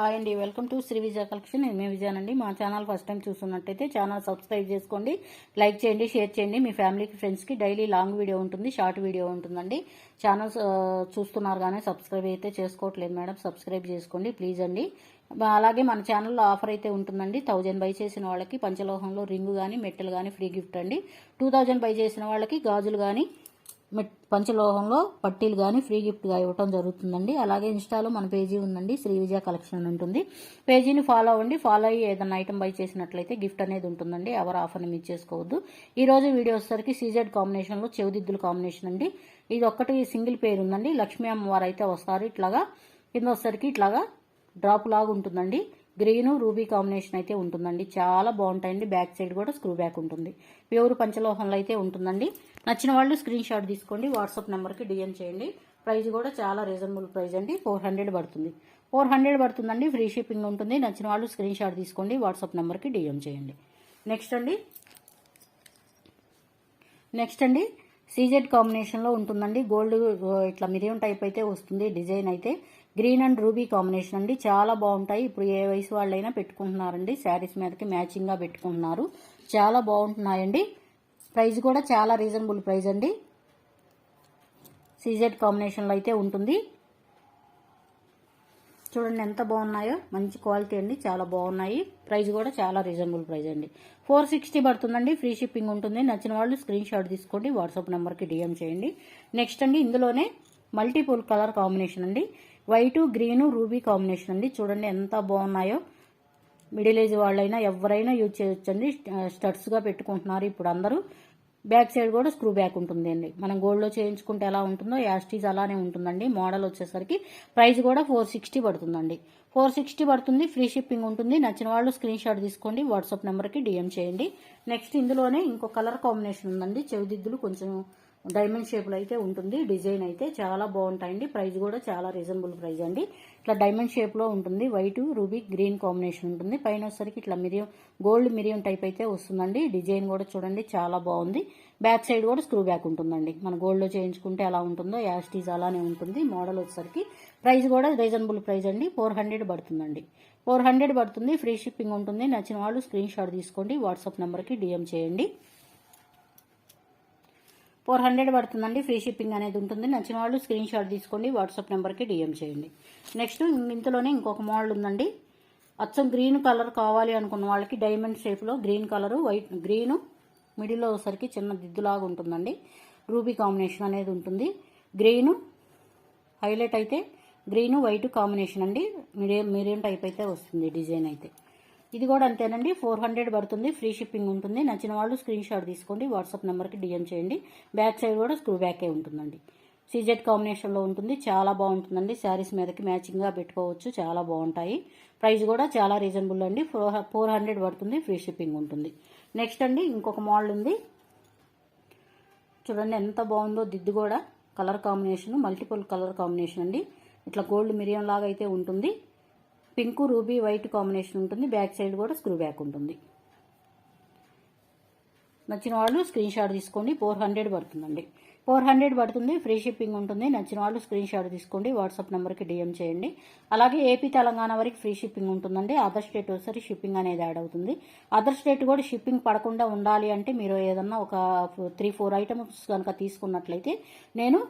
Hi అండి welcome to Sri Vijaya collection. నేను మీ విజయానండి మా ఛానల్ ఫస్ట్ టైం చూస్తున్నట్టయితే ఛానల్ సబ్స్క్రైబ్ చేసుకోండి లైక్ చేయండి షేర్ చేయండి. మీ ఫ్యామిలీకి ఫ్రెండ్స్కి డైలీ లాంగ్ వీడియో ఉంటుంది షార్ట్ వీడియో ఉంటుందండి. ఛానల్స్ చూస్తున్నారు కానీ సబ్స్క్రైబ్ అయితే చేసుకోవట్లేదు మేడం. సబ్స్క్రైబ్ చేసుకోండి ప్లీజ్ అండి. అలాగే మన ఛానల్లో ఆఫర్ అయితే ఉంటుందండి. థౌజండ్ బై చేసిన వాళ్ళకి పంచలోహంలో రింగు కానీ మెట్టలు కానీ ఫ్రీ గిఫ్ట్ అండి. టూ థౌజండ్ బై చేసిన వాళ్ళకి గాజులు కానీ పంచలోహంలో పట్టీలు కానీ ఫ్రీ గిఫ్ట్గా ఇవ్వటం జరుగుతుందండి. అలాగే ఇన్స్టాలో మన పేజీ ఉందండి శ్రీ విజయ కలెక్షన్ అని ఉంటుంది. పేజీని ఫాలో అవ్వండి. ఫాలో అయ్యి ఏదైనా ఐటమ్ బై చేసినట్లయితే గిఫ్ట్ అనేది ఉంటుందండి. ఎవరు ఆఫర్ని మిస్ చేసుకోవద్దు. ఈరోజు వీడియో వచ్చేసరికి సీజెడ్ కాంబినేషన్లో చెవిదిద్దుల కాంబినేషన్ అండి. ఇది ఒక్కటి సింగిల్ పేరు ఉందండి. లక్ష్మీ అమ్మవారు అయితే వస్తారు. ఇట్లాగా కింద వచ్చేసరికి ఇట్లాగా డ్రాప్ లాగా ఉంటుందండి. గ్రీన్ రూబీ కాంబినేషన్ అయితే ఉంటుందండి. చాలా బాగుంటాయండి. బ్యాక్ సైడ్ కూడా స్క్రూ బ్యాక్ ఉంటుంది. ప్యూర్ పంచలోహంలో అయితే ఉంటుందండి. నచ్చిన వాళ్ళు స్క్రీన్ షాట్ తీసుకోండి. వాట్సాప్ నెంబర్కి డిఎం చేయండి. ప్రైస్ కూడా చాలా రీజనబుల్ ప్రైస్ అండి. ఫోర్ హండ్రెడ్ పడుతుంది. ఫోర్ హండ్రెడ్ పడుతుందండి. ఫ్రీ షిప్పింగ్ ఉంటుంది. నచ్చిన వాళ్ళు స్క్రీన్ షాట్ తీసుకోండి. వాట్సాప్ నెంబర్కి డిఎం చేయండి. నెక్స్ట్ అండి. నెక్స్ట్ అండి. సీజెడ్ కాంబినేషన్లో ఉంటుందండి. గోల్డ్ ఇట్లా మిరియం టైప్ అయితే వస్తుంది. డిజైన్ అయితే గ్రీన్ అండ్ రూబీ కాంబినేషన్ అండి. చాలా బాగుంటాయి. ఇప్పుడు ఏ వయసు వాళ్ళైనా పెట్టుకుంటున్నారండి. శారీస్ మీదకి మ్యాచింగ్గా పెట్టుకుంటున్నారు. చాలా బాగుంటున్నాయండి. ప్రైస్ కూడా చాలా రీజనబుల్ ప్రైస్ అండి. సీజెడ్ కాంబినేషన్లో అయితే ఉంటుంది. చూడండి ఎంత బాగున్నాయో. మంచి క్వాలిటీ అండి. చాలా బాగున్నాయి. ప్రైస్ కూడా చాలా రీజనబుల్ ప్రైస్ అండి. ఫోర్ సిక్స్టీ పడుతుందండి. ఫ్రీ షిప్పింగ్ ఉంటుంది. నచ్చిన వాళ్ళు స్క్రీన్ షాట్ తీసుకోండి. వాట్సాప్ నెంబర్కి డిఎం చేయండి. నెక్స్ట్ అండి ఇందులోనే మల్టీపుల్ కలర్ కాంబినేషన్ అండి. వైట్ గ్రీను రూబీ కాంబినేషన్ అండి చూడండి ఎంత బాగున్నాయో. మిడిల్ ఏజ్ వాళ్ళైనా ఎవరైనా యూజ్ చేయొచ్చండి. స్టడ్స్గా పెట్టుకుంటున్నారు ఇప్పుడు అందరూ. బ్యాక్ సైడ్ కూడా స్క్రూ బ్యాక్ ఉంటుంది అండి మనం గోల్డ్లో చేయించుకుంటే ఎలా ఉంటుందో యాస్టీజ్ అలానే ఉంటుందండి. మోడల్ వచ్చేసరికి ప్రైస్ కూడా ఫోర్ సిక్స్టీ పడుతుందండి. ఫోర్ సిక్స్టీ పడుతుంది ఫ్రీ షిప్పింగ్ ఉంటుంది. నచ్చిన వాళ్ళు స్క్రీన్ షాట్ తీసుకోండి వాట్సాప్ నెంబర్కి డిఎం చేయండి. నెక్స్ట్ ఇందులోనే ఇంకో కలర్ కాంబినేషన్ ఉందండి. చెవిదిద్దులు కొంచెం డైమండ్ షేప్లో అయితే ఉంటుంది. డిజైన్ అయితే చాలా బాగుంటాయండి. ప్రైస్ కూడా చాలా రీజనబుల్ ప్రైస్ అండి. ఇట్లా డైమండ్ షేప్లో ఉంటుంది. వైట్ రూబీ గ్రీన్ కాంబినేషన్ ఉంటుంది. పైన వచ్చేసరికి ఇట్లా మిరియం గోల్డ్ మిరియం టైప్ అయితే వస్తుందండి. డిజైన్ కూడా చూడండి చాలా బాగుంది. బ్యాక్ సైడ్ కూడా స్క్రూ బ్యాక్ ఉంటుందండి. మన గోల్డ్లో చేయించుకుంటే ఎలా ఉంటుందో యాస్టీజ్ అలానే ఉంటుంది. మోడల్ వచ్చేసరికి ప్రైస్ కూడా రీజనబుల్ ప్రైస్ అండి. ఫోర్ హండ్రెడ్ పడుతుందండి. ఫోర్ హండ్రెడ్ పడుతుంది. ఫ్రీ షిప్పింగ్ ఉంటుంది. నచ్చిన వాళ్ళు స్క్రీన్ షాట్ తీసుకోండి. వాట్సాప్ నెంబర్కి డిఎం చేయండి. ఫోర్ హండ్రెడ్ పడుతుందండి. ఫ్రీ షిప్పింగ్ అనేది ఉంటుంది. నచ్చిన వాళ్ళు స్క్రీన్ షాట్ తీసుకోండి. వాట్సాప్ నెంబర్కి డిఎం చేయండి. నెక్స్ట్ ఇంతలోనే ఇంకొక మోడల్ ఉందండి. అచ్చం గ్రీన్ కలర్ కావాలి అనుకున్న వాళ్ళకి డైమండ్ షేప్లో గ్రీన్ కలరు వైట్ గ్రీను మిడిల్లో వచ్చేసరికి చిన్న దిద్దులాగా ఉంటుందండి. రూబీ కాంబినేషన్ అనేది ఉంటుంది. గ్రీను హైలైట్ అయితే గ్రీను వైట్ కాంబినేషన్ అండి. మీడియం మీడియం టైప్ అయితే వస్తుంది డిజైన్ అయితే. ఇది కూడా అంతేనండి. ఫోర్ హండ్రెడ్ పడుతుంది. ఫ్రీ షిప్పింగ్ ఉంటుంది. నచ్చిన వాళ్ళు స్క్రీన్ షాట్ తీసుకోండి. వాట్సాప్ నెంబర్కి డిఎం చేయండి. బ్యాక్ సైడ్ కూడా స్క్రూ బ్యాకే ఉంటుందండి. సీజెడ్ కాంబినేషన్లో ఉంటుంది. చాలా బాగుంటుందండి. శారీస్ మీదకి మ్యాచింగ్గా పెట్టుకోవచ్చు. చాలా బాగుంటాయి. ప్రైస్ కూడా చాలా రీజనబుల్ అండి. ఫోర్ ఫోర్ హండ్రెడ్ పడుతుంది. ఫ్రీ షిప్పింగ్ ఉంటుంది. నెక్స్ట్ అండి ఇంకొక మోడల్ ఉంది. చూడండి ఎంత బాగుందో దిద్దు కూడా. Colour combination multiple colour combination అండి. ఇట్లా గోల్డ్ మిరియం లాగా అయితే ఉంటుంది. పింక్ రూబీ వైట్ కాంబినేషన్ ఉంటుంది. బ్యాక్ సైడ్ కూడా స్క్రూ బ్యాక్ ఉంటుంది. నచ్చిన వాళ్ళు స్క్రీన్ షాట్ తీసుకోండి. ఫోర్ హండ్రెడ్ పడుతుందండి. ఫోర్ హండ్రెడ్ పడుతుంది. ఫ్రీ షిప్పింగ్ ఉంటుంది. నచ్చిన వాళ్ళు స్క్రీన్ షాట్ తీసుకోండి. వాట్సాప్ నెంబర్కి డిఎం చేయండి. అలాగే ఏపీ తెలంగాణ వరకు ఫ్రీ షిప్పింగ్ ఉంటుందండి. అదర్ స్టేట్ ఒకసారి షిప్పింగ్ అనేది యాడ్ అవుతుంది. అదర్ స్టేట్ కూడా షిప్పింగ్ పడకుండా ఉండాలి అంటే మీరు ఏదన్నా ఒక త్రీ ఫోర్ ఐటమ్స్ కనుక తీసుకున్నట్లయితే నేను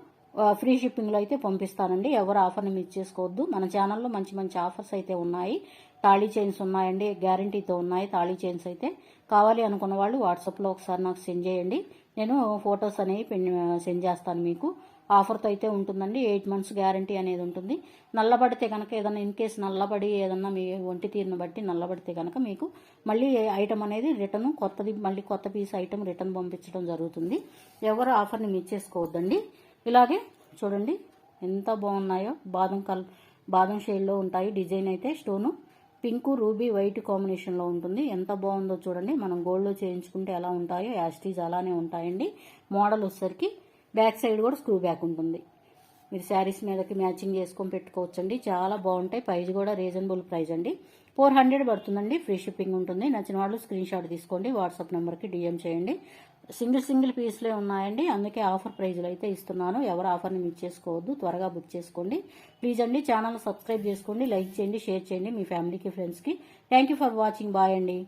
ఫ్రీ షిప్పింగ్లో అయితే పంపిస్తానండి. ఎవరు ఆఫర్ని మిస్ చేసుకోవద్దు. మన ఛానల్లో మంచి మంచి ఆఫర్స్ అయితే ఉన్నాయి. తాళీ చైన్స్ ఉన్నాయండి. గ్యారంటీతో ఉన్నాయి. తాళీ చైన్స్ అయితే కావాలి అనుకున్న వాళ్ళు వాట్సాప్లో ఒకసారి నాకు సెండ్ చేయండి. నేను ఫొటోస్ అనేవి పెన్- సెండ్ చేస్తాను మీకు. ఆఫర్తో అయితే ఉంటుందండి. ఎయిట్ మంత్స్ గ్యారంటీ అనేది ఉంటుంది. నల్లబడితే కనుక ఏదైనా ఇన్ కేస్ నల్లబడి ఏదన్నా మీ ఒంటి తీరును బట్టి నల్లబడితే కనుక మీకు మళ్ళీ ఐటమ్ అనేది రిటర్న్ కొత్తది మళ్ళీ కొత్త పీస్ ఐటమ్ రిటర్న్ పంపించడం జరుగుతుంది. ఎవరు ఆఫర్ని మిస్ చేసుకోవద్దండి. ఇలాగే చూడండి ఎంత బాగున్నాయో. బాదం కల్ బాదం షేడ్లో ఉంటాయి. డిజైన్ అయితే స్టోను. పింక్ రూబీ వైట్ కాంబినేషన్లో ఉంటుంది. ఎంత బాగుందో చూడండి. మనం గోల్డ్లో చేయించుకుంటే ఎలా ఉంటాయో. యాస్టీజ్ అలానే ఉంటాయండి. మోడల్ వచ్చేసరికి బ్యాక్ సైడ్ కూడా స్క్రూ బ్యాక్ ఉంటుంది. మీరు శారీస్ మీదకి మ్యాచింగ్ చేసుకొని పెట్టుకోవచ్చండి. చాలా బాగుంటాయి. ప్రైజ్ కూడా రీజనబుల్ ప్రైజ్ అండి. ఫోర్ హండ్రెడ్ పడుతుందండి. ఫ్రీ షిప్పింగ్ ఉంటుంది. నచ్చిన వాళ్ళు స్క్రీన్ షాట్ తీసుకోండి. వాట్సాప్ నెంబర్కి డిఎం చేయండి. సింగిల్ సింగిల్ పీస్లే ఉన్నాయండి. అందుకే ఆఫర్ ప్రైజ్లు అయితే ఇస్తున్నాను. ఎవరు ఆఫర్ని మిస్ చేసుకోవద్దు. త్వరగా బుక్ చేసుకోండి. ప్లీజ్ అండి ఛానల్ సబ్స్క్రైబ్ చేసుకోండి. లైక్ చేయండి షేర్ చేయండి మీ ఫ్యామిలీకి ఫ్రెండ్స్కి. Thank you for watching. Bye అండి.